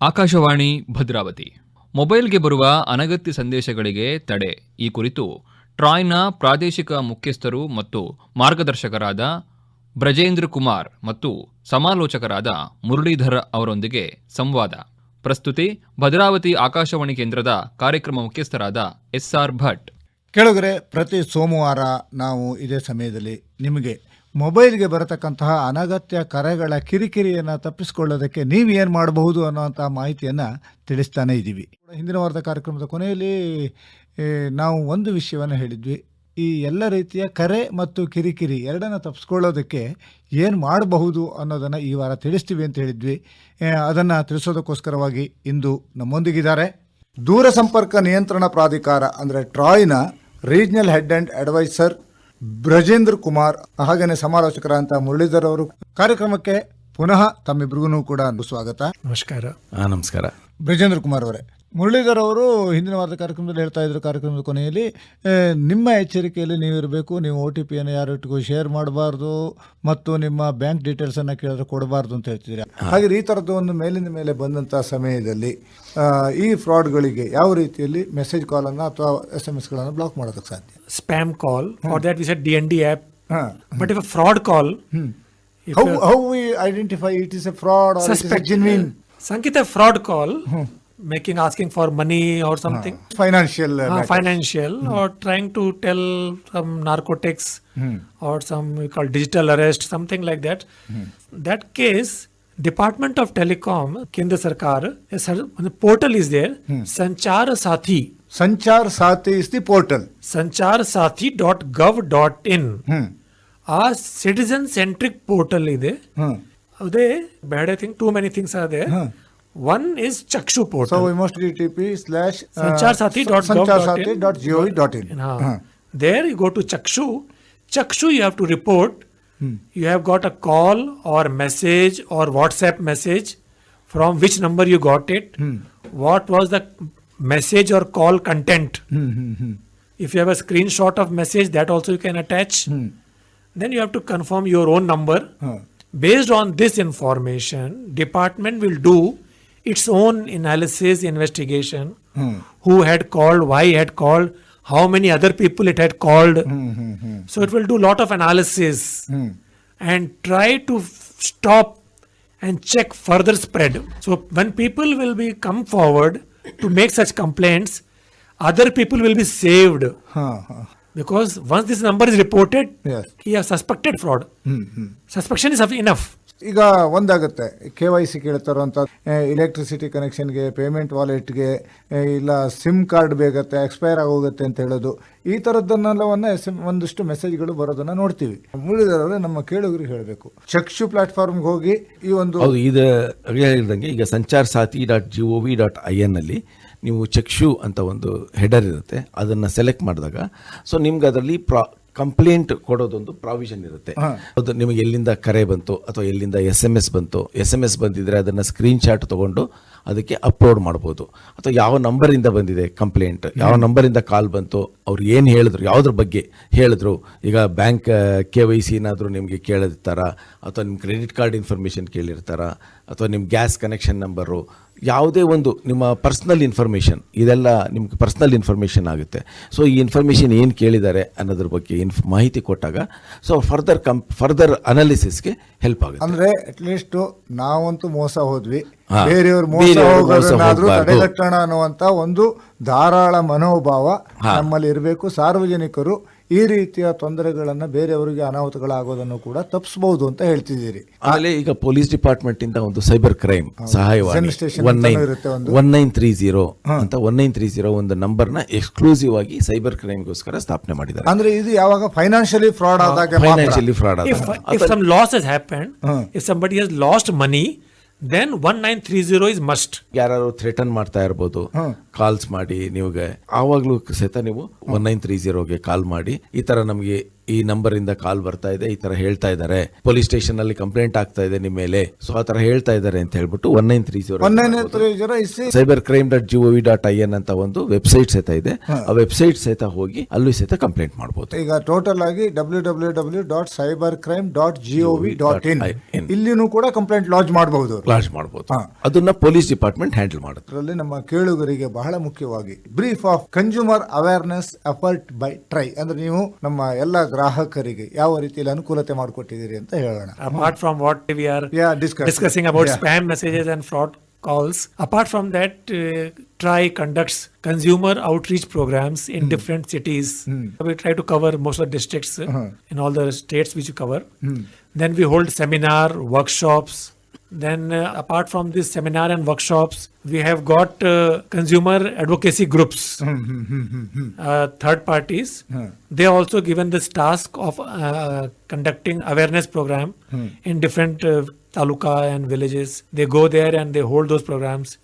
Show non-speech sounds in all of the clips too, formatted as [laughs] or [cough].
ಆಕಾಶವಾಣಿ ಭದ್ರಾವತಿ. ಮೊಬೈಲ್ಗೆ ಬರುವ ಅನಗತ್ಯ ಸಂದೇಶಗಳಿಗೆ ತಡೆ. ಈ ಕುರಿತು ಟ್ರಾಯ್ನ ಪ್ರಾದೇಶಿಕ ಮುಖ್ಯಸ್ಥರು ಮತ್ತು ಮಾರ್ಗದರ್ಶಕರಾದ ಬ್ರಜೇಂದ್ರ ಕುಮಾರ್ ಮತ್ತು ಸಮಾಲೋಚಕರಾದ ಮುರಳೀಧರ್ ಅವರೊಂದಿಗೆ ಸಂವಾದ. ಪ್ರಸ್ತುತಿ ಭದ್ರಾವತಿ ಆಕಾಶವಾಣಿ ಕೇಂದ್ರದ ಕಾರ್ಯಕ್ರಮ ಮುಖ್ಯಸ್ಥರಾದ ಎಸ್ಆರ್ ಭಟ್. ಕೆಳಗರೆ, ಪ್ರತಿ ಸೋಮವಾರ ನಾವು ಇದೇ ಸಮಯದಲ್ಲಿ ನಿಮಗೆ ಮೊಬೈಲ್ಗೆ ಬರತಕ್ಕಂತಹ ಅನಗತ್ಯ ಕರೆಗಳ ಕಿರಿಕಿರಿಯನ್ನು ತಪ್ಪಿಸಿಕೊಳ್ಳೋದಕ್ಕೆ ನೀವು ಏನು ಮಾಡಬಹುದು ಅನ್ನೋಂಥ ಮಾಹಿತಿಯನ್ನು ತಿಳಿಸ್ತಾನೆ ಇದ್ದೀವಿ ಹಿಂದಿನ ವಾರದ ಕಾರ್ಯಕ್ರಮದ ಕೊನೆಯಲ್ಲಿ ನಾವು ಒಂದು ವಿಷಯವನ್ನು ಹೇಳಿದ್ವಿ. ಈ ಎಲ್ಲ ರೀತಿಯ ಕರೆ ಮತ್ತು ಕಿರಿಕಿರಿ ಎರಡನ್ನು ತಪ್ಪಿಸ್ಕೊಳ್ಳೋದಕ್ಕೆ ಏನು ಮಾಡಬಹುದು ಅನ್ನೋದನ್ನು ಈ ವಾರ ತಿಳಿಸ್ತೀವಿ ಅಂತ ಹೇಳಿದ್ವಿ. ಅದನ್ನು ತಿಳಿಸೋದಕ್ಕೋಸ್ಕರವಾಗಿ ಇಂದು ನಮ್ಮೊಂದಿಗಿದ್ದಾರೆ. ದೂರ ಸಂಪರ್ಕ ನಿಯಂತ್ರಣ ಪ್ರಾಧಿಕಾರ ಅಂದರೆ ಟ್ರಾಯ್ನ regional head and advisor Brajendra Kumar ಹಾಗೆಯೇ ಸಮಾಲೋಚಕರಂತ ಮುರಳೀಧರ್ ಅವರು ಕಾರ್ಯಕ್ರಮಕ್ಕೆ ಪುನಃ ತಮ್ಮಿಬ್ರಿಗೂ ಕೂಡ ಸ್ವಾಗತ. ನಮಸ್ಕಾರ. ಹಾ ನಮಸ್ಕಾರ. ಬ್ರಿಜೇಂದ್ರ ಕುಮಾರ್ ಅವರೇ. ಮುರಳೀಧರ್ ಅವರು ಹಿಂದಿನ ವಾರದ ಕಾರ್ಯಕ್ರಮದಲ್ಲಿ ಹೇಳ್ತಾ ಇದ್ರು ಕಾರ್ಯಕ್ರಮದ ಕೊನೆಯಲ್ಲಿ ನಿಮ್ಮ ಎಚ್ಚರಿಕೆಯಲ್ಲಿ ನೀವಿರಬೇಕು ನೀವು ಒ ಟಿ ಪಿಯನ್ನು ಯಾರೊಟ್ಟಿಗೂ ಶೇರ್ ಮಾಡಬಾರ್ದು ಮತ್ತು ನಿಮ್ಮ ಬ್ಯಾಂಕ್ ಡೀಟೇಲ್ಸನ್ನು ಕೇಳಿದ್ರೆ ಕೊಡಬಾರ್ದು ಅಂತ ಹೇಳ್ತಿದ್ದೀರಾ? ಹಾಗೆ ಈ ಥರದ್ದು ಒಂದು ಮೇಲಿನ ಮೇಲೆ ಬಂದಂಥ ಸಮಯದಲ್ಲಿ ಈ ಫ್ರಾಡ್ಗಳಿಗೆ ಯಾವ ರೀತಿಯಲ್ಲಿ ಮೆಸೇಜ್ ಕಾಲನ್ನು ಅಥವಾ ಎಸ್ ಎಂ ಎಸ್ಗಳನ್ನು ಬ್ಲಾಕ್ ಮಾಡೋದಕ್ಕೆ ಸಾಧ್ಯ? Spam call for that D N D app ಹಾಂ. If fraud call how, how how we identify it is a fraud or suspect, it is a genuine? Uh, sankit a fraud call. Hmm. Making asking for money or something ah, financial uh, uh, financial hmm. or trying to tell some narcotics hmm. or some we call digital arrest something like that. hmm. That case, department of telecom केंद्र सरकार portal is there संचार साथी संचार साथी is the portal संचार साथी dot gov dot in ಆ citizen centric portal ಇದೆ ಹ್ಮ್ ಅದೇ ಬೇಡ ಥಿಂಗ್ ಟೂ ಮೆನಿ ಥಿಂಗ್ಸ್ ಅದೇ one is Chakshu so portal we must D T P slash Sancharsaathi dot gov Sanchar dot Saathi in. Dot G O dot in there you go to Chakshu Chakshu you have to report you have got a call or message or WhatsApp message from which number you got it what was the message or call content if you have a screenshot of message that also you can attach then you have to confirm your own number. Based on this information department will do its own analysis investigation. Who had called why had called how many other people it had called. Hmm, hmm, hmm. So it will do a lot of analysis and try to f- stop and check further spread. So when people will be come forward to make such complaints other people will be saved because once this number is reported Yes. he has suspected fraud. suspicion is enough. ಈಗ ಒಂದಾಗುತ್ತೆ. K Y C ಕೇಳ್ತಾರಂತ electricity ಕನೆಕ್ಷನ್ಗೆ payment ವಾಲೆಟ್ಗೆ ಇಲ್ಲ SIM card ಬೇಕತ್ತೆ expire ಆಗೋಗುತ್ತೆ ಅಂತ ಹೇಳೋದು. ಈ ಥರದ್ದನ್ನೆಲ್ಲವನ್ನ ಎಸ್ ಎಂ ಒಂದಿಷ್ಟು ಮೆಸೇಜ್ಗಳು ಬರೋದನ್ನ ನೋಡ್ತೀವಿ. ಮುಳಿದವರೇ ನಮ್ಮ ಕೇಳುಗರಿಗೆ ಹೇಳಬೇಕು. ಚಕ್ಷು ಪ್ಲಾಟ್ಫಾರ್ಮ್ಗೆ ಹೋಗಿ ಈ ಒಂದು ಹೌದು ಇದು ಹೇಳಿದಂಗೆ ಈಗ Sanchar Saathi dot G O V dot I ಎನ್ನಲ್ಲಿ ನೀವು ಚಕ್ಷು ಅಂತ ಒಂದು ಹೆಡರ್ ಇರುತ್ತೆ ಅದನ್ನು ಸೆಲೆಕ್ಟ್ ಮಾಡಿದಾಗ ಸೊ ನಿಮ್ಗೆ ಅದರಲ್ಲಿ ಪ್ರಾ ಕಂಪ್ಲೇಂಟ್ ಕೊಡೋದೊಂದು ಪ್ರಾವಿಷನ್ ಇರುತ್ತೆ. ಅದು ನಿಮಗೆ ಎಲ್ಲಿಂದ ಕರೆ ಬಂತು ಅಥವಾ ಎಲ್ಲಿಂದ ಎಸ್ ಎಂ ಎಸ್ ಬಂತು ಎಸ್ ಎಂ ಎಸ್ ಬಂದಿದ್ರೆ ಅದನ್ನು ಸ್ಕ್ರೀನ್ ಶಾಟ್ ತೊಗೊಂಡು ಅದಕ್ಕೆ ಅಪ್ಲೋಡ್ ಮಾಡ್ಬೋದು. ಅಥವಾ ಯಾವ ನಂಬರಿಂದ ಬಂದಿದೆ ಕಂಪ್ಲೇಂಟ್ ಯಾವ ನಂಬರಿಂದ ಕಾಲ್ ಬಂತು ಅವ್ರು ಏನು ಹೇಳಿದ್ರು ಯಾವುದ್ರ ಬಗ್ಗೆ ಹೇಳಿದ್ರು ಈಗ ಬ್ಯಾಂಕ್ ಕೆ ವೈ ಸಿ ಏನಾದರೂ ನಿಮಗೆ ಕೇಳಿರ್ತಾರ ಅಥವಾ ನಿಮ್ಮ ಕ್ರೆಡಿಟ್ ಕಾರ್ಡ್ ಇನ್ಫಾರ್ಮೇಷನ್ ಕೇಳಿರ್ತಾರ ಅಥವಾ ನಿಮ್ಮ ಗ್ಯಾಸ್ ಕನೆಕ್ಷನ್ ನಂಬರು ಯಾವುದೇ ಒಂದು ನಿಮ್ಮ ಪರ್ಸ್ನಲ್ ಇನ್ಫಾರ್ಮೇಷನ್ ಇದೆಲ್ಲ ನಿಮ್ಗೆ ಪರ್ಸ್ನಲ್ ಇನ್ಫಾರ್ಮೇಷನ್ ಆಗುತ್ತೆ. ಸೊ ಈ ಇನ್ಫಾರ್ಮೇಷನ್ ಏನು ಕೇಳಿದ್ದಾರೆ ಅನ್ನೋದ್ರ ಬಗ್ಗೆ ಇನ್ಫ್ ಮಾಹಿತಿ ಕೊಟ್ಟಾಗ ಸೊ ಫರ್ದರ್ ಕಂಪ್ ಫರ್ದರ್ ಅನಾಲಿಸಿಸ್ಗೆ ಹೆಲ್ಪ್ ಆಗುತ್ತೆ. ಅಂದ್ರೆ ಅಟ್ಲೀಸ್ಟ್ ನಾವಂತೂ ಮೋಸ ಹೋದ್ವಿ. ಬೇರೆಯವರು ಮೋಸ ಹೋಗೋದನ್ನಾದ್ರೂ ತಡೆಗಟ್ಟೋಣ ಒಂದು ಧಾರಾಳ ಮನೋಭಾವ ನಮ್ಮಲ್ಲಿ ಇರಬೇಕು. ಸಾರ್ವಜನಿಕರು ಈ ರೀತಿಯ ತೊಂದರೆಗಳನ್ನ ಬೇರೆಯವರಿಗೆ ಅನಾಹುತಗಳಾಗೋದನ್ನು ಕೂಡ ತಪ್ಪಿಸಬಹುದು ಅಂತ ಹೇಳ್ತಿದ್ದೀರಿ. ಆಮೇಲೆ ಈಗ ಪೊಲೀಸ್ ಡಿಪಾರ್ಟ್ಮೆಂಟ್ ಇಂದ ಒಂದು ಸೈಬರ್ ಕ್ರೈಮ್ ಸಹಾಯವಾಣಿ station ಒನ್ ನೈನ್ ಅಂತಾನೂ ಇರುತ್ತೆ ಒಂದು. ಒನ್ ನೈನ್ ತ್ರೀ ಜೀರೋ ಅಂತ ಒನ್ ನೈನ್ ತ್ರೀ ಜೀರೋ ಒಂದು ನಂಬರ್ನ ಎಕ್ಸ್ಕ್ಲೂಸಿವ್ ಆಗಿ ಸೈಬರ್ ಕ್ರೈಮ್ ಗೋಸ್ಕರ ಸ್ಥಾಪನೆ ಮಾಡಿದ್ದಾರೆ. ಅಂದ್ರೆ ಇದು ಯಾವಾಗ ಫೈನಾನ್ಷಿಯಲಿ ಫ್ರಾಡ್ ಆದಾಗ financially financially fraud if loss some if happened if somebody has one nine three 1930 is must ಯಾರು ಥ್ರೆಟನ್ ಮಾಡ್ತಾ ಇರ್ಬೋದು ಕಾಲ್ಸ್ ಮಾಡಿ ನಿಮಗೆ ಆವಾಗ್ಲೂ ಸಹಿತ ನೀವು ಒನ್ ನೈನ್ ತ್ರೀ ಜೀರೋಗೆ ಕಾಲ್ ಮಾಡಿ ಈ ತರ ನಮಗೆ ಈ ನಂಬರ್ ಇಂದ ಕಾಲ್ ಬರ್ತಾ ಇದೆ ಈ ತರ ಹೇಳ್ತಾ ಇದ್ದಾರೆ. ಪೊಲೀಸ್ ಸ್ಟೇಷನ್ ಅಲ್ಲಿ ಕಂಪ್ಲೇಂಟ್ ಆಗ್ತಾ ಇದೆ ನಿಮ್ಮ ಮೇಲೆ. ಸೊ ಆ ತರ ಹೇಳ್ತಾ ಇದ್ದಾರೆ ಅಂತ ಹೇಳ್ಬಿಟ್ಟು one nine three zero cyber crime dot G O V dot I N ಅಂತ ಒಂದು ವೆಬ್ಸೈಟ್ ಸಹಿತ ಇದೆ. ಆ ವೆಬ್ಸೈಟ್ ಸಹಿತ ಹೋಗಿ ಅಲ್ಲೂ ಸಹಿತ ಕಂಪ್ಲೇಂಟ್ ಮಾಡಬಹುದು ಈಗ ಟೋಟಲ್ ಆಗಿ W W W dot cyber crime dot G O V dot in. ಇಲ್ಲಿನೂ ಕೂಡ ಕಂಪ್ಲೇಂಟ್ ಲಾಂಚ್ ಮಾಡಬಹುದು ಲಾಂಚ್ ಮಾಡಬಹುದು. ಅದನ್ನ ಪೊಲೀಸ್ ಡಿಪಾರ್ಟ್ಮೆಂಟ್ ಹ್ಯಾಂಡಲ್ ಮಾಡುತ್ತೆ. ನಮ್ಮ ಕೇಳುಗರಿಗೆ ಬಹಳ ಮುಖ್ಯವಾಗಿ brief of consumer awareness effort by TRAI ಅಂದ್ರೆ ನೀವು ನಮ್ಮ ಎಲ್ಲ ಗ್ರಾಹಕರಿಗೆ ಯಾವ ರೀತಿಯಲ್ಲಿ ಅನುಕೂಲತೆ ಮಾಡಿಕೊಟ್ಟಿದ್ದೀರಿ ಅಂತ ಹೇಳೋಣ Apart from what we are Yeah, discuss. discussing about Yeah. spam messages and fraud calls, apart from that, uh, TRI conducts consumer outreach programs in different cities. We try to cover most of the districts uh, in all the states which we cover. Then we hold seminar, workshops. Then, uh, apart from this seminar and workshops, we have got uh, consumer advocacy groups. [laughs] Uh, third parties. They are also given this task of uh, conducting awareness program in different uh, taluka and villages. They go there and they hold those programs.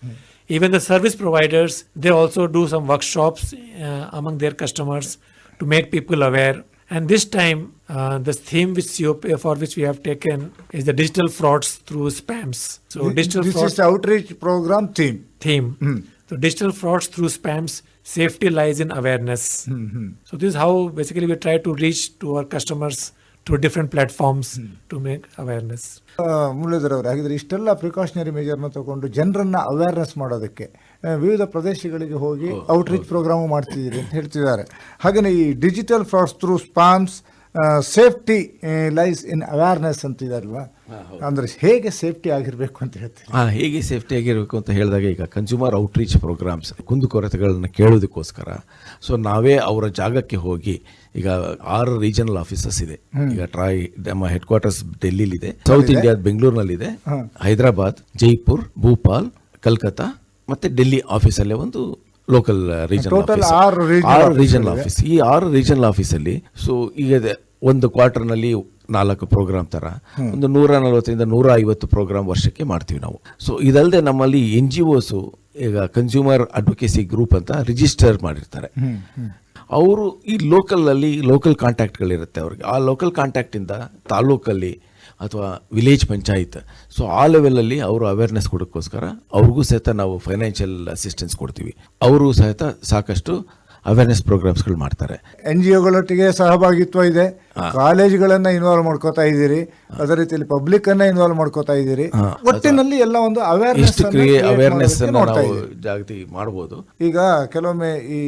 Even the service providers they also do some workshops uh, among their customers to make people aware and this time uh, the theme which COP for which we have taken is the digital frauds through spams so digital this frauds is outreach program theme theme. So digital frauds through spams, safety lies in awareness. So this is how basically we try to reach to our customers through different platforms to make awareness. ಮುರಳೀಧರವ್ರೆ ಹಾಗಿದ್ರೆ ಇಷ್ಟೆಲ್ಲ precautionary ಮೆಜರ್ನ ತಗೊಂಡು ಜನರನ್ನ awareness ಮಾಡೋದಕ್ಕೆ ಆ, ವಿವಿಧ ಪ್ರದೇಶಗಳಿಗೆ ಹೋಗಿ outreach program ಮಾಡ್ತಿದ್ದೀರಿ ಅಂತ ಹೇಳ್ತಿದ್ದಾರೆ. ಹಾಗೆಯೇ ಈ digital frauds through spams safety lies in awareness ಅಂತಿದಾರಲ್ವಾ? ಅಂದರೆ ಹೇಗೆ ಸೇಫ್ಟಿ ಆಗಿರಬೇಕು ಅಂತ ಹೇಳ್ತೀವಿ ಹಾಂ ಹೇಗೆ ಸೇಫ್ಟಿ ಆಗಿರಬೇಕು ಅಂತ ಹೇಳಿದಾಗ ಈಗ ಕನ್ಸ್ಯೂಮರ್ ಔಟ್ರೀಚ್ ಪ್ರೋಗ್ರಾಮ್ಸ್ ಕುಂದುಕೊರತೆಗಳನ್ನ ಕೇಳೋದಕ್ಕೋಸ್ಕರ ಸೊ ನಾವೇ ಅವರ ಜಾಗಕ್ಕೆ ಹೋಗಿ ಈಗ ಆರು ರೀಜನಲ್ ಆಫೀಸಸ್ ಇದೆ. ಈಗ ಟ್ರಾಯ್ ನಮ್ಮ ಹೆಡ್ ಕ್ವಾರ್ಟರ್ಸ್ ಡೆಲ್ಲಿಲಿದೆ ಸೌತ್ ಇಂಡಿಯಾದ ಬೆಂಗಳೂರಿನಲ್ಲಿದೆ ಹೈದರಾಬಾದ್ ಜೈಪುರ್ ಭೂಪಾಲ್ ಕಲ್ಕತ್ತಾ ಮತ್ತೆ ಡೆಲ್ಲಿ ಆಫೀಸಲ್ಲೇ ಒಂದು ಲೋಕಲ್ ರೀಜನಲ್ ಆಫೀಸ್ ಆರು ಆರು ರೀಜನಲ್ ಆಫೀಸ್ ಈ ಆರು ರೀಜನಲ್ ಆಫೀಸಲ್ಲಿ ಸೊ ಈಗ ಒಂದು ಕ್ವಾರ್ಟರ್ನಲ್ಲಿ ನಾಲ್ಕು ಪ್ರೋಗ್ರಾಮ್ ಥರ ಒಂದು ನೂರ ನಲವತ್ತರಿಂದ ನೂರ ಐವತ್ತು ಪ್ರೋಗ್ರಾಮ್ ವರ್ಷಕ್ಕೆ ಮಾಡ್ತೀವಿ ನಾವು. ಸೊ ಇದಲ್ಲದೆ ನಮ್ಮಲ್ಲಿ ಎನ್ ಜಿ ಒಸು ಈಗ ಕನ್ಸ್ಯೂಮರ್ ಅಡ್ವೊಕೇಸಿ ಗ್ರೂಪ್ ಅಂತ ರಿಜಿಸ್ಟರ್ ಮಾಡಿರ್ತಾರೆ. ಅವರು ಈ ಲೋಕಲಲ್ಲಿ ಲೋಕಲ್ ಕಾಂಟ್ಯಾಕ್ಟ್ಗಳಿರುತ್ತೆ ಅವ್ರಿಗೆ. ಆ ಲೋಕಲ್ ಕಾಂಟ್ಯಾಕ್ಟಿಂದ ತಾಲೂಕಲ್ಲಿ ಅಥವಾ ವಿಲೇಜ್ ಪಂಚಾಯತ್. ಸೊ ಆ ಲೆವೆಲಲ್ಲಿ ಅವರು ಅವೇರ್ನೆಸ್ ಕೊಡೋಕ್ಕೋಸ್ಕರ ಅವ್ರಿಗೂ ಸಹಿತ ನಾವು ಫೈನಾನ್ಷಿಯಲ್ ಅಸಿಸ್ಟೆನ್ಸ್ ಕೊಡ್ತೀವಿ. ಅವರು ಸಹಿತ ಸಾಕಷ್ಟು ಅವೇರ್ನೆಸ್ ಪ್ರೋಗ್ರಾಮ್ಸ್ಗಳು ಮಾಡ್ತಾರೆ. ಎನ್ ಜಿ ಒಗಳೊಟ್ಟಿಗೆ ಸಹಭಾಗಿತ್ವ ಇದೆ. ಕಾಲೇಜುಗಳನ್ನ ಇನ್ವಾಲ್ವ್ ಮಾಡ್ಕೋತಾ ಇದ್ದೀರಿ. ಅದೇ ರೀತಿಯಲ್ಲಿ ಪಬ್ಲಿಕ್ ಅನ್ನ ಇನ್ವಾಲ್ವ್ ಮಾಡ್ಕೋತಾ ಇದ್ದೀರಿ. ಒಟ್ಟಿನಲ್ಲಿ ಎಲ್ಲ ಒಂದು ಅವೇರ್ನೆಸ್ ಅವೇರ್ನೆಸ್ ಜಾಗೃತಿ ಮಾಡಬಹುದು ಈಗ ಕೆಲವೊಮ್ಮೆ ಈ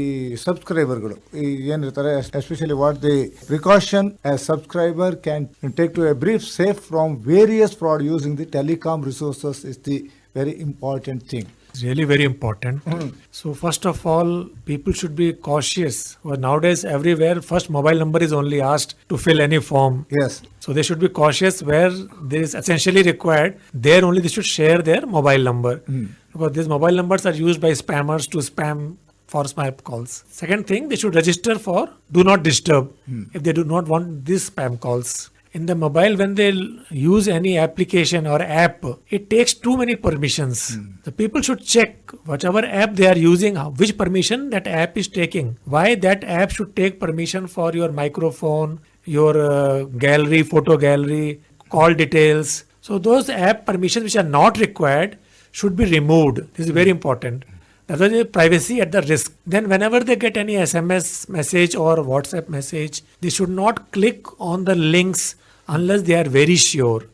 ಸಬ್ಸ್ಕ್ರೈಬರ್ಗಳು ಈ ಏನಿರ್ತಾರೆ especially what the precaution subscriber can take to a brief safe from various fraud using the telecom resources is the very important thing It's really very important. Hmm. So first of all, people should be cautious. Well, nowadays, everywhere, first mobile number is only asked to fill any form. Yes. So they should be cautious where there is essentially required. There only they should share their mobile number hmm. because these mobile numbers are used by spammers to spam for spam calls. Second thing, they should register for do not disturb hmm. if they do not want these spam calls. In the mobile, when they use any application or app, it takes too many permissions. The people should check whatever app they are using, which permission that app is taking. Why that app should take permission for your microphone, your uh, gallery, photo gallery, call details. So those app permissions which are not required should be removed. This is very important. That is privacy at the risk. Then whenever they get any SMS message or WhatsApp message, they should not click on the links unless they are very sure.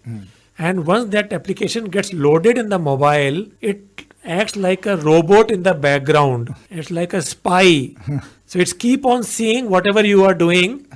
And once that application gets loaded in the mobile, it acts like a robot in the background. It's like a spy. [laughs] so it's keep on seeing whatever you are doing.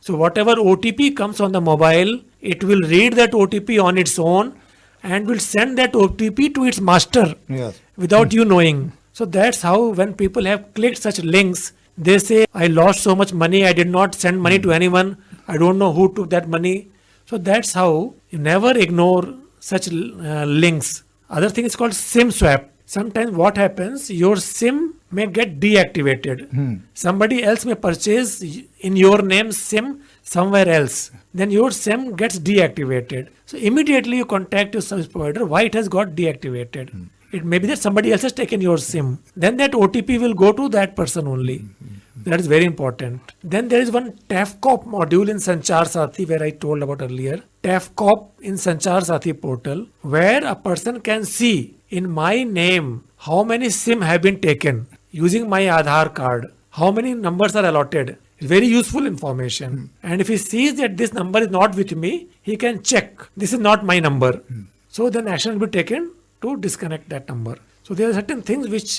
So whatever OTP comes on the mobile, it will read that OTP on its own and will send that OTP to its master Yes. without you [laughs] knowing. So that's how when people have clicked such links, they say, I lost so much money, I did not send money to hmm. anyone, I don't know who took that money. So that's how you never ignore such uh, links. Other thing is called SIM swap. Sometimes what happens, your SIM may get deactivated. Hmm. Somebody else may purchase in your name SIM somewhere else. Then your SIM gets deactivated. So immediately you contact your service provider why it has got deactivated. Hmm. It may be that somebody else has taken your SIM. Then that OTP will go to that person only. Hmm. That is very important. Then there is one TAFCOP module in Sanchar Sathi where I told about earlier. TAFCOP in Sanchar Sathi portal where a person can see in my name how many SIM have been taken using my Aadhaar card, how many numbers are allotted. Very useful information. Hmm. And if he sees that this number is not with me, he can check this is not my number. Hmm. So then action will be taken to disconnect that number. So they are certain things which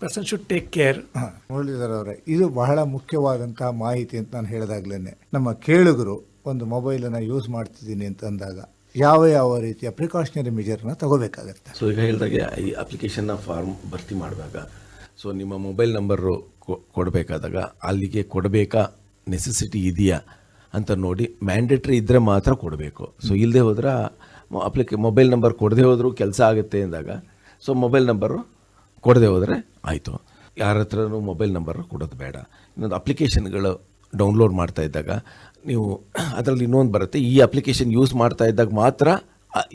person should take care Muralidhar ಅವರೇ ಇದು ಬಹಳ ಮುಖ್ಯವಾದಂತಹ ಮಾಹಿತಿ ಅಂತ ನಾನು ಹೇಳಿದಾಗ್ಲೇ ನಮ್ಮ ಕೇಳುಗರು ಒಂದು ಮೊಬೈಲನ್ನು ಯೂಸ್ ಮಾಡ್ತಿದ್ದೀನಿ ಅಂತ ಅಂದಾಗ ಯಾವ ಯಾವ ರೀತಿಯ ಪ್ರಿಕಾಷನರಿ ಮೆಜರ್ನ ತಗೋಬೇಕಾಗತ್ತೆ? ಸೊ ಈಗ ಹೇಳಿದಾಗೆ ಈ ಅಪ್ಲಿಕೇಶನ್ನ ಫಾರ್ಮ್ ಭರ್ತಿ ಮಾಡುವಾಗ ಸೊ ನಿಮ್ಮ ಮೊಬೈಲ್ ನಂಬರು ಕೊಡಬೇಕಾದಾಗ ಅಲ್ಲಿಗೆ ಕೊಡಬೇಕಾ ನೆಸೆಸಿಟಿ ಇದೆಯಾ ಅಂತ ನೋಡಿ ಮ್ಯಾಂಡೇಟ್ರಿ ಇದ್ದರೆ ಮಾತ್ರ ಕೊಡಬೇಕು. ಸೊ ಇಲ್ಲದೆ ಹೋದ್ರೆ ಅಪ್ಲಿಕೇ ಮೊಬೈಲ್ ನಂಬರ್ ಕೊಡದೆ ಹೋದರೂ ಕೆಲಸ ಆಗುತ್ತೆ ಅಂದಾಗ ಸೊ ಮೊಬೈಲ್ ನಂಬರು ಕೊಡದೆ ಹೋದರೆ ಆಯಿತು. ಯಾರ ಹತ್ರನೂ ಮೊಬೈಲ್ ನಂಬರ್ ಕೊಡೋದು ಬೇಡ. ಇನ್ನೊಂದು ಅಪ್ಲಿಕೇಶನ್ಗಳು ಡೌನ್ಲೋಡ್ ಮಾಡ್ತಾ ಇದ್ದಾಗ ನೀವು ಅದರಲ್ಲಿ ಇನ್ನೊಂದು ಬರುತ್ತೆ. ಈ ಅಪ್ಲಿಕೇಶನ್ ಯೂಸ್ ಮಾಡ್ತಾ ಇದ್ದಾಗ ಮಾತ್ರ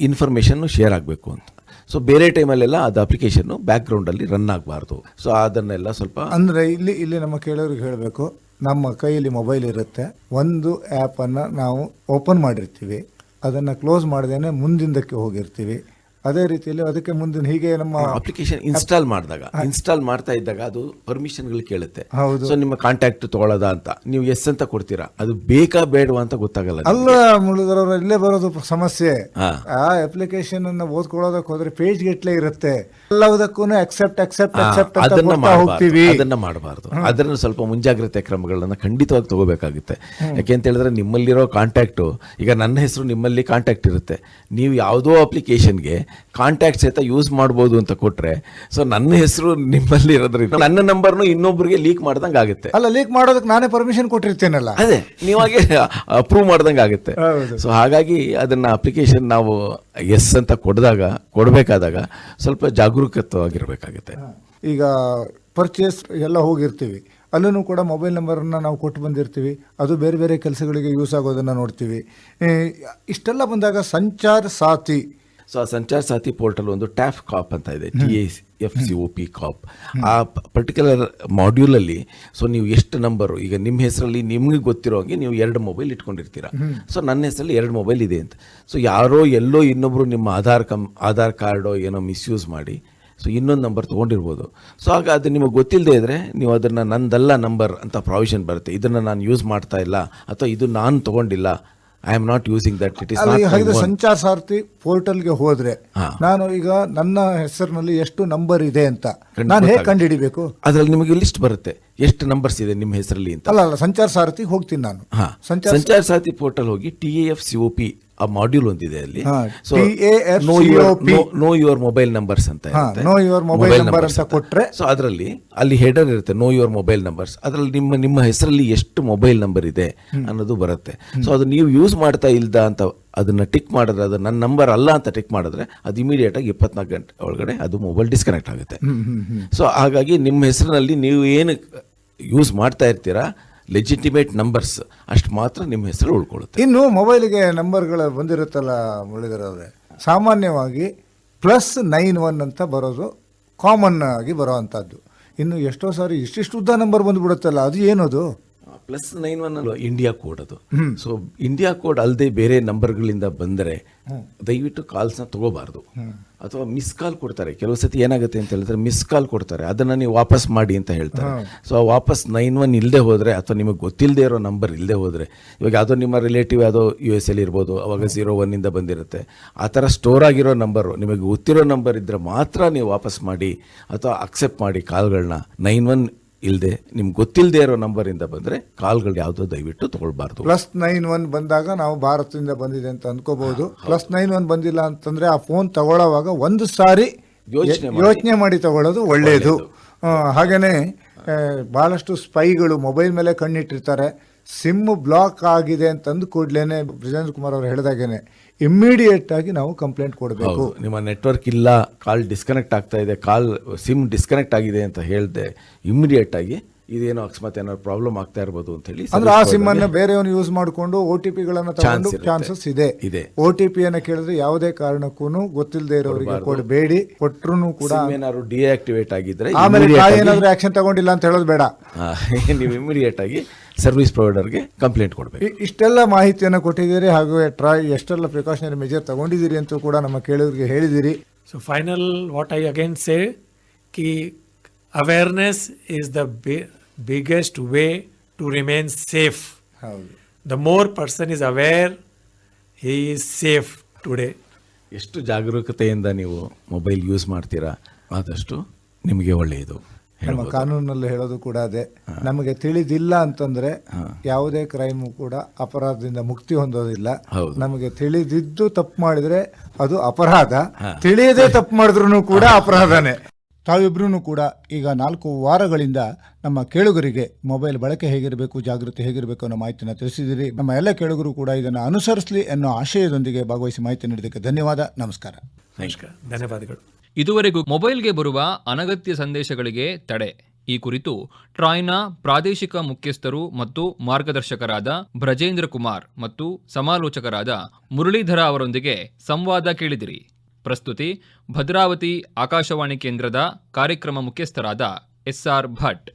ಇನ್ಫಾರ್ಮೇಷನ್ನು ಶೇರ್ ಆಗಬೇಕು ಅಂತ. ಸೊ ಬೇರೆ ಟೈಮಲ್ಲೆಲ್ಲ ಅದು ಅಪ್ಲಿಕೇಶನ್ನು ಬ್ಯಾಕ್ಗ್ರೌಂಡಲ್ಲಿ ರನ್ ಆಗಬಾರ್ದು. ಸೊ ಅದನ್ನೆಲ್ಲ ಸ್ವಲ್ಪ ಅಂದರೆ ಇಲ್ಲಿ ಇಲ್ಲಿ ನಮ್ಮ ಕೇಳೋರಿಗೆ ಹೇಳಬೇಕು, ನಮ್ಮ ಕೈಯಲ್ಲಿ ಮೊಬೈಲ್ ಇರುತ್ತೆ. ಒಂದು ಆ್ಯಪನ್ನು ನಾವು ಓಪನ್ ಮಾಡಿರ್ತೀವಿ. ಅದನ್ನು ಕ್ಲೋಸ್ ಮಾಡ್ದೇ ಮುಂದಿಂದಕ್ಕೆ ಹೋಗಿರ್ತೀವಿ. ಅದೇ ರೀತಿಯಲ್ಲಿ ಅದಕ್ಕೆ ಮುಂದಿನ ಹೀಗೆ ನಮ್ಮ ಅಪ್ಲಿಕೇಶನ್ ಇನ್ಸ್ಟಾಲ್ ಮಾಡಿದಾಗ ಇನ್ಸ್ಟಾಲ್ ಮಾಡ್ತಾ ಇದ್ದಾಗ ಅದು ಪರ್ಮಿಷನ್ಗಳು ಕೇಳುತ್ತೆ. ಹೌದು. ಸೊ ನಿಮ್ಮ ಕಾಂಟ್ಯಾಕ್ಟ್ ತಗೊಳ್ಳೋದ ಅಂತ. ನೀವು ಎಸ್ ಅಂತ ಕೊಡ್ತೀರಾ? ಅದು ಬೇಕಾ ಬೇಡವಾ ಅಂತ ಗೊತ್ತಾಗಲ್ಲ. ಅಲ್ಲ ಮುಳುಗರವ್ರ ಇಲ್ಲೇ ಬರೋದು ಸಮಸ್ಯೆ. ಆ ಅಪ್ಲಿಕೇಶನ್ ಅನ್ನ ಓದ್ಕೊಳ್ಳೋದಕ್ಕೆ ಹೋದ್ರೆ ಪೇಜ್ ಗೆಟ್ಲೇ ಇರುತ್ತೆ. ಎಲ್ಲದಕ್ಕೂ ಅಕ್ಸೆಪ್ಟ್ ಅಕ್ಸೆಪ್ಟ್ ಅಕ್ಸೆಪ್ಟ್ ಅದನ್ನ ಹೋಗ್ತೀವಿ. ಅದನ್ನ ಮಾಡಬಾರ್ದು. ಅದನ್ನ ಸ್ವಲ್ಪ ಮುಂಜಾಗ್ರತೆ ಕ್ರಮಗಳನ್ನ ಖಂಡಿತವಾಗಿ ತಗೋಬೇಕಾಗುತ್ತೆ. ಯಾಕೆ ಅಂತ ಹೇಳಿದ್ರೆ ನಿಮ್ಮಲ್ಲಿರೋ ಕಾಂಟ್ಯಾಕ್ಟು ಈಗ ನನ್ನ ಹೆಸರು ನಿಮ್ಮಲ್ಲಿ ಕಾಂಟ್ಯಾಕ್ಟ್ ಇರುತ್ತೆ. ನೀವು ಯಾವುದೋ ಅಪ್ಲಿಕೇಶನ್ಗೆ ಕಾಂಟ್ಯಾಕ್ಟ್ ಸಹಿತ ಯೂಸ್ ಮಾಡ್ಬೋದು ಅಂತ ಕೊಟ್ರೆ ಸೊ ನನ್ನ ಹೆಸರು ನಿಮ್ಮಲ್ಲಿ ಇರೋದ್ರಿಂದ ನನ್ನ ನಂಬರ್ನು ಇನ್ನೊಬ್ಬರಿಗೆ ಲೀಕ್ ಮಾಡ್ದಂಗೆ ಆಗುತ್ತೆ. ಅಲ್ಲ ಲೀಕ್ ಮಾಡೋದಕ್ಕೆ ನಾನೇ ಪರ್ಮಿಷನ್ ಕೊಟ್ಟಿರ್ತೇನಲ್ಲ? ಅದೇ ನೀವಾಗೆ [laughs] ಅಪ್ರೂವ್ ಮಾಡ್ದಂಗೆ ಆಗುತ್ತೆ. ಸೊ ಹಾಗಾಗಿ ಅದನ್ನ ಅಪ್ಲಿಕೇಶನ್ ನಾವು ಎಸ್ ಅಂತ ಕೊಡಿದಾಗ ಕೊಡಬೇಕಾದಾಗ ಸ್ವಲ್ಪ ಜಾಗರೂಕತವಾಗಿರ್ಬೇಕಾಗುತ್ತೆ ಈಗ ಪರ್ಚೇಸ್ ಎಲ್ಲ ಹೋಗಿರ್ತೀವಿ. ಅಲ್ಲೂ ಕೂಡ ಮೊಬೈಲ್ ನಂಬರನ್ನು ನಾವು ಕೊಟ್ಟು ಬಂದಿರ್ತೀವಿ. ಅದು ಬೇರೆ ಬೇರೆ ಕೆಲಸಗಳಿಗೆ ಯೂಸ್ ಆಗೋದನ್ನು ನೋಡ್ತೀವಿ. ಇಷ್ಟೆಲ್ಲ ಬಂದಾಗ ಸಂಚಾರ್ ಸಾಥಿ ಸೊ ಆ ಸಂಚಾರ್ ಸಾಥಿ ಪೋರ್ಟಲ್ ಒಂದು ಟ್ಯಾಫ್ ಕಾಪ್ ಅಂತ ಇದೆ. T A F C O P COP ಆ ಪರ್ಟಿಕ್ಯುಲರ್ ಮಾಡ್ಯೂಲಲ್ಲಿ ಸೊ ನೀವು ಎಷ್ಟು ನಂಬರು ಈಗ ನಿಮ್ಮ ಹೆಸರಲ್ಲಿ ನಿಮ್ಗೆ ಗೊತ್ತಿರೋ ಹಾಗೆ ನೀವು ಎರಡು ಮೊಬೈಲ್ ಇಟ್ಕೊಂಡಿರ್ತೀರಾ. ಸೊ ನನ್ನ ಹೆಸರಲ್ಲಿ ಎರಡು ಮೊಬೈಲ್ ಇದೆ ಅಂತ. ಸೊ ಯಾರೋ ಎಲ್ಲೋ ಇನ್ನೊಬ್ರು ನಿಮ್ಮ ಆಧಾರ್ ಕಮ್ ಆಧಾರ್ ಕಾರ್ಡೋ ಏನೋ ಮಿಸ್ಯೂಸ್ ಮಾಡಿ ಸೊ ಇನ್ನೊಂದು ನಂಬರ್ ತೊಗೊಂಡಿರ್ಬೋದು. ಸೊ ಆಗ ಅದು ನಿಮಗೆ ಗೊತ್ತಿಲ್ಲದೆ ಇದ್ದರೆ ನೀವು ಅದನ್ನು ನಂದಲ್ಲ ನಂಬರ್ ಅಂತ ಪ್ರಾವಿಷನ್ ಬರುತ್ತೆ. ಇದನ್ನು ನಾನು ಯೂಸ್ ಮಾಡ್ತಾ ಇಲ್ಲ ಅಥವಾ ಇದು ನಾನು ತೊಗೊಂಡಿಲ್ಲ I am not using that it is Sanchar Saarthi ಹಾಗಿದ್ರೆ ನಾಟ್ ಸಾರಥಿ ಪೋರ್ಟಲ್ಗೆ ಹೋದ್ರೆ. ನಾನು ಈಗ ನನ್ನ ಹೆಸರಿನಲ್ಲಿ ಎಷ್ಟು ನಂಬರ್ ಇದೆ ಅಂತ ನಾನು ಹೇಗೆ ಕಂಡು ಕಂಡುಹಿಡಿಬೇಕು? ಅದರಲ್ಲಿ ನಿಮಗೆ ಲಿಸ್ಟ್ ಬರುತ್ತೆ. ಎಷ್ಟು ನಂಬರ್ಸ್ ಇದೆ ನಿಮ್ಮ ಹೆಸರಲ್ಲಿ ಅಂತ. ಅಲ್ಲ ಅಲ್ಲ ಸಂಚಾರ ಸಾರಥಿ ಹೋಗ್ತೀನಿ ನಾನು. ಸಂಚಾರ ಸಾರಥಿ ಪೋರ್ಟಲ್ ಹೋಗಿ T F C O P ಆ ಮಾಡ್ಯೂಲ್ ಒಂದಿದೆ ಅಲ್ಲಿ. So. Know your know your mobile numbers ಅಂತ ನೋ ಯುವರ್ ಮೊಬೈಲ್ ನಂಬರ್ ಅಂತ ಕೊಟ್ರೆ? ಸೊ ಅದರಲ್ಲಿ ಅಲ್ಲಿ ಹೆಡರ್ ಇರುತ್ತೆ ನೋ ಯುವರ್ ಮೊಬೈಲ್ ನಂಬರ್ಸ್ ಅದರಲ್ಲಿ ನಿಮ್ಮ ನಿಮ್ಮ ಹೆಸರಲ್ಲಿ ಎಷ್ಟು ಮೊಬೈಲ್ ನಂಬರ್ ಇದೆ ಅನ್ನೋದು ಬರುತ್ತೆ. ಸೊ ಅದು ನೀವು ಯೂಸ್ ಮಾಡ್ತಾ ಇಲ್ದ ಅಂತ ಅದನ್ನ ಟಿಕ್ ಮಾಡಿದ್ರೆ ಅದು ನನ್ನ ನಂಬರ್ ಅಲ್ಲ ಅಂತ ಟಿಕ್ ಮಾಡಿದ್ರೆ ಅದು ಇಮಿಡಿಯೇಟ್ ಆಗಿ ಇಪ್ಪತ್ನಾಲ್ಕು ಗಂಟೆ ಒಳಗಡೆ ಅದು ಮೊಬೈಲ್ ಡಿಸ್ಕನೆಕ್ಟ್ ಆಗುತ್ತೆ. ಸೊ ಹಾಗಾಗಿ ನಿಮ್ಮ ಹೆಸರಿನಲ್ಲಿ ನೀವು ಏನು ಯೂಸ್ ಮಾಡ್ತಾ ಇರ್ತೀರಾ ಲೆಜಿಟಿಮೇಟ್ ನಂಬರ್ಸ್ ಅಷ್ಟು ಮಾತ್ರ ನಿಮ್ಮ ಹೆಸರು ಉಳ್ಕೊಳ್ಳುತ್ತೆ. ಇನ್ನು ಮೊಬೈಲಿಗೆ ನಂಬರ್ಗಳು ಬಂದಿರುತ್ತಲ್ಲ ಮುರಳೀಧರ್ ಸಾಮಾನ್ಯವಾಗಿ ಪ್ಲಸ್ ನೈನ್ ಒನ್ ಅಂತ ಬರೋದು ಕಾಮನ್ ಆಗಿ ಬರೋ ಅಂಥದ್ದು. ಇನ್ನು ಎಷ್ಟೋ ಸಾರಿ ಇಷ್ಟಿಷ್ಟು ಉದ್ದ ನಂಬರ್ ಬಂದ್ಬಿಡುತ್ತಲ್ಲ, ಅದು ಏನದು? ಪ್ಲಸ್ ನೈನ್ ಒನ್ ಅಲ್ವಾ? ಇಂಡಿಯಾ ಕೋಡ್ ಅದು. ಸೊ ಇಂಡಿಯಾ ಕೋಡ್ ಅಲ್ಲದೆ ಬೇರೆ ನಂಬರ್ಗಳಿಂದ ಬಂದರೆ ದಯವಿಟ್ಟು ಕಾಲ್ಸ್ನ ತಗೋಬಾರ್ದು. ಅಥವಾ ಮಿಸ್ ಕಾಲ್ ಕೊಡ್ತಾರೆ. ಕೆಲವು ಸತಿ ಏನಾಗುತ್ತೆ ಅಂತ ಹೇಳಿದ್ರೆ ಮಿಸ್ ಕಾಲ್ ಕೊಡ್ತಾರೆ. ಅದನ್ನು ನೀವು ವಾಪಸ್ ಮಾಡಿ ಅಂತ ಹೇಳ್ತಾರೆ. ಸೊ ಆ ವಾಪಸ್ ನೈನ್ ಒನ್ ಇಲ್ಲದೆ ಹೋದರೆ ಅಥವಾ ನಿಮಗೆ ಗೊತ್ತಿಲ್ಲದೆ ಇರೋ ನಂಬರ್ ಇಲ್ಲದೆ ಹೋದರೆ ಇವಾಗ ಯಾವುದೋ ನಿಮ್ಮ ರಿಲೇಟಿವ್ ಯಾವುದೋ ಯು ಎಸ್ ಎಲ್ಲಿ ಇರ್ಬೋದು ಅವಾಗ ಝೀರೋ ಒನ್ನಿಂದ ಬಂದಿರುತ್ತೆ. ಆ ಥರ ಸ್ಟೋರ್ ಆಗಿರೋ ನಂಬರು ನಿಮಗೆ ಗೊತ್ತಿರೋ ನಂಬರ್ ಇದ್ದರೆ ಮಾತ್ರ ನೀವು ವಾಪಸ್ ಮಾಡಿ ಅಥವಾ ಅಕ್ಸೆಪ್ಟ್ ಮಾಡಿ ಕಾಲ್ಗಳನ್ನ ನೈನ್ ಒನ್ ಇಲ್ಲದೆ ನಿಮ್ಗೆ ಗೊತ್ತಿಲ್ಲದೆ ಇರೋ ನಂಬರಿಂದ ಬಂದರೆ ಕಾಲ್ಗಳು ಯಾವುದೋ ದಯವಿಟ್ಟು ತೊಗೊಳ್ಬಾರ್ದು. ಪ್ಲಸ್ ನೈನ್ ಒನ್ ಬಂದಾಗ ನಾವು ಭಾರತದಿಂದ ಬಂದಿದೆ ಅಂತ ಅನ್ಕೋಬಹುದು. ಪ್ಲಸ್ ನೈನ್ ಒನ್ ಬಂದಿಲ್ಲ ಅಂತಂದ್ರೆ ಆ ಫೋನ್ ತಗೊಳ್ಳೋವಾಗ ಒಂದು ಸಾರಿ ಯೋಚನೆ ಯೋಚನೆ ಮಾಡಿ ತಗೊಳ್ಳೋದು ಒಳ್ಳೆಯದು ಹಾಗೆಯೇ ಭಾಳಷ್ಟು ಸ್ಪೈಗಳು ಮೊಬೈಲ್ ಮೇಲೆ ಕಣ್ಣಿಟ್ಟಿರ್ತಾರೆ. ಸಿಮ್ ಬ್ಲಾಕ್ ಆಗಿದೆ ಅಂತಂದು ಕೂಡಲೇ ಕೂಡ್ಲೇನೆ ಬ್ರಿಜೇಂದ್ರ ಕುಮಾರ್ ಅವರು ಹೇಳಿದಾಗೇನೆ ಇಮ್ಮಿಡಿಯೇಟ್ ಆಗಿ ನಾವು ಕಂಪ್ಲೇಂಟ್ ಕೊಡಬೇಕು. ನಿಮ್ಮ ನೆಟ್ವರ್ಕ್ ಇಲ್ಲ ಕಾಲ್ ಡಿಸ್ಕನೆಕ್ಟ್ ಆಗ್ತಾ ಇದೆ ಕಾಲ್ ಸಿಮ್ ಡಿಸ್ಕನೆಕ್ಟ್ ಆಗಿದೆ ಅಂತ ಹೇಳಿದೆ ಇಮ್ಮಿಡಿಯೇಟ್ ಆಗಿ ಇದೇನೋ ಅಕಸ್ಮಾತ್ ಏನಾದ್ರು ಪ್ರಾಬ್ಲಮ್ ಆಗ್ತಾ ಇರ್ಬೋದು ಅಂತ ಹೇಳಿ ಅಂದ್ರೆ ಆ ಸಿಮ್ ಅನ್ನ ಬೇರೆಯವನು ಯೂಸ್ ಮಾಡಿಕೊಂಡು ಓ ಟಿ ಪಿಗಳನ್ನು ತಗೊಂಡು ಚಾನ್ಸಸ್ ಇದೆ. ಇದೆ. ಓ ಟಿ ಪಿ ಅನ್ನ ಕೇಳಿದ್ರೆ ಯಾವುದೇ ಕಾರಣಕ್ಕೂ ಗೊತ್ತಿಲ್ಲದೆ ಇರೋರಿಗೆ ಕೊಡಬೇಡಿ. ಕೊಟ್ಟರು ಕೂಡ ಏನಾದ್ರು ಡಿಆಕ್ಟಿವೇಟ್ ಆಗಿದ್ರೆ ಆಮೇಲೆ ಏನಾದ್ರೂ ಆಕ್ಷನ್ ತಗೊಂಡಿಲ್ಲ ಅಂತ ಹೇಳೋದು ಬೇಡ. [laughs] ನೀವು ಇಮಿಡಿಯೇಟ್ ಆಗಿ ಸರ್ವಿಸ್ ಪ್ರೊವೈಡರ್ಗೆ ಕಂಪ್ಲೇಂಟ್ ಕೊಡಬೇಕು ಇ- ಇಷ್ಟೆಲ್ಲ ಮಾಹಿತಿಯನ್ನು ಕೊಟ್ಟಿದ್ದೀರಿ ಹಾಗೂ ಟ್ರೈ ಎಷ್ಟೆಲ್ಲ ಪ್ರಿಕಾಷನರಿ ಮೆಜರ್ ತಗೊಂಡಿದ್ದೀರಿ ಅಂತ ಕೂಡ ನಮ್ಮ ಕೇಳೋರಿಗೆ ಹೇಳಿದಿರಿ so final what I again say, Ki awareness is the biggest way to to safe safe. ಹೌದು The more person is aware, he is safe today. ಎಷ್ಟು ಜಾಗರೂಕತೆಯಿಂದ ನೀವು ಮೊಬೈಲ್ ಯೂಸ್ ಮಾಡ್ತೀರಾ ಆದಷ್ಟು ನಿಮಗೆ ಒಳ್ಳೆಯದು ನಮ್ಮ ಕಾನೂನಲ್ಲಿ ಹೇಳೋದು ಕೂಡ ಅದೇ. ನಮಗೆ ತಿಳಿದಿಲ್ಲ ಅಂತಂದ್ರೆ ಯಾವುದೇ ಕ್ರೈಮು ಕೂಡ ಅಪರಾಧದಿಂದ ಮುಕ್ತಿ ಹೊಂದೋದಿಲ್ಲ. ನಮಗೆ ತಿಳಿದಿದ್ದು ತಪ್ಪು ಮಾಡಿದ್ರೆ ಅದು ಅಪರಾಧ. ತಿಳಿಯದೇ ತಪ್ಪು ಮಾಡಿದ್ರು ಕೂಡ ಅಪರಾಧನೇ. ತಾವಿಬ್ರು ಕೂಡ ಈಗ ನಾಲ್ಕು ವಾರಗಳಿಂದ ನಮ್ಮ ಕೇಳುಗರಿಗೆ ಮೊಬೈಲ್ ಬಳಕೆ ಹೇಗಿರಬೇಕು ಜಾಗೃತಿ ಹೇಗಿರಬೇಕು ಅನ್ನೋ ಮಾಹಿತಿನ ತಿಳಿಸಿದಿರಿ. ನಮ್ಮ ಎಲ್ಲ ಕೇಳುಗರು ಕೂಡ ಇದನ್ನು ಅನುಸರಿಸಲಿ ಅನ್ನೋ ಆಶಯದೊಂದಿಗೆ ಭಾಗವಹಿಸಿ ಮಾಹಿತಿ ನೀಡಿದ್ದಕ್ಕೆ ಧನ್ಯವಾದ. ನಮಸ್ಕಾರ. ನಮಸ್ಕಾರ. ಧನ್ಯವಾದಗಳು. ಇದುವರೆಗೂ ಮೊಬೈಲ್ಗೆ ಬರುವ ಅನಗತ್ಯ ಸಂದೇಶಗಳಿಗೆ ತಡೆ. ಈ ಕುರಿತು ಟ್ರಾಯ್ನ ಪ್ರಾದೇಶಿಕ ಮುಖ್ಯಸ್ಥರು ಮತ್ತು ಮಾರ್ಗದರ್ಶಕರಾದ ಬ್ರಜೇಂದ್ರ ಕುಮಾರ್ ಮತ್ತು ಸಮಾಲೋಚಕರಾದ ಮುರಳೀಧರ ಅವರೊಂದಿಗೆ ಸಂವಾದ ಕೇಳಿದಿರಿ. ಪ್ರಸ್ತುತಿ ಭದ್ರಾವತಿ ಆಕಾಶವಾಣಿ ಕೇಂದ್ರದ ಕಾರ್ಯಕ್ರಮ ಮುಖ್ಯಸ್ಥರಾದ ಎಸ್ಆರ್ ಭಟ್.